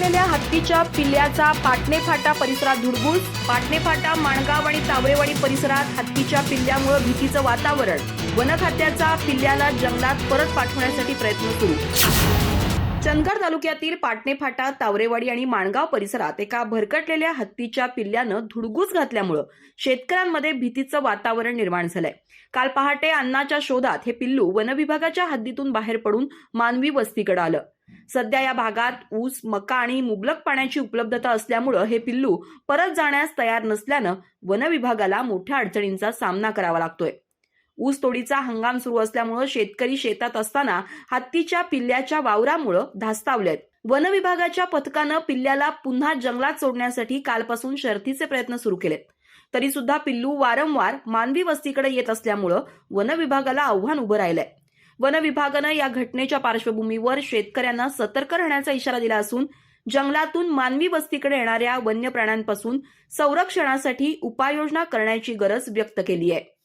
असलेल्या हत्तीच्या पिल्ल्याचा पाटणे फाटा परिसरात धुडगूस पाटणे फाटा माणगाव आणि तावरेवाडी परिसरात हत्तीच्या पिल्ल्यामुळे भीतीचं वातावरण. वन खात्याचा पिल्ल्याला जंगलात परत पाठवण्यासाठी प्रयत्न सुरू. चंदगड तालुक्यातील पाटणे फाटा तावरेवाडी आणि माणगाव परिसरात एका भरकटलेल्या हत्तीच्या पिल्ल्यानं धुडगूस घातल्यामुळं शेतकऱ्यांमध्ये भीतीचं वातावरण निर्माण झालंय. काल पहाटे अन्नाच्या शोधात हे पिल्लू वनविभागाच्या हद्दीतून बाहेर पडून मानवी वस्तीकडे आलं. सध्या या भागात ऊस मका आणि मुबलक पाण्याची उपलब्धता असल्यामुळं हे पिल्लू परत जाण्यास तयार नसल्यानं वनविभागाला मोठ्या अडचणींचा सामना करावा लागतोय. ऊस तोडीचा हंगाम सुरू असल्यामुळं शेतकरी शेतात असताना हत्तीच्या पिल्ल्याच्या वावरामुळं धास्तावलेत. वन विभागाच्या पथकानं पिल्ल्याला पुन्हा जंगलात सोडण्यासाठी कालपासून शर्थीचे प्रयत्न सुरू केलेत. तरी सुद्धा पिल्लू वारंवार मानवी वस्तीकडे येत असल्यामुळं वनविभागाला आव्हान उभं राहिलंय. वन विभागानं या घटनेच्या पार्श्वभूमीवर शेतकऱ्यांना सतर्क राहण्याचा इशारा दिला असून जंगलातून मानवी वस्तीकडे येणाऱ्या वन्य प्राण्यांपासून संरक्षणासाठी उपाययोजना करण्याची गरज व्यक्त केली आहे.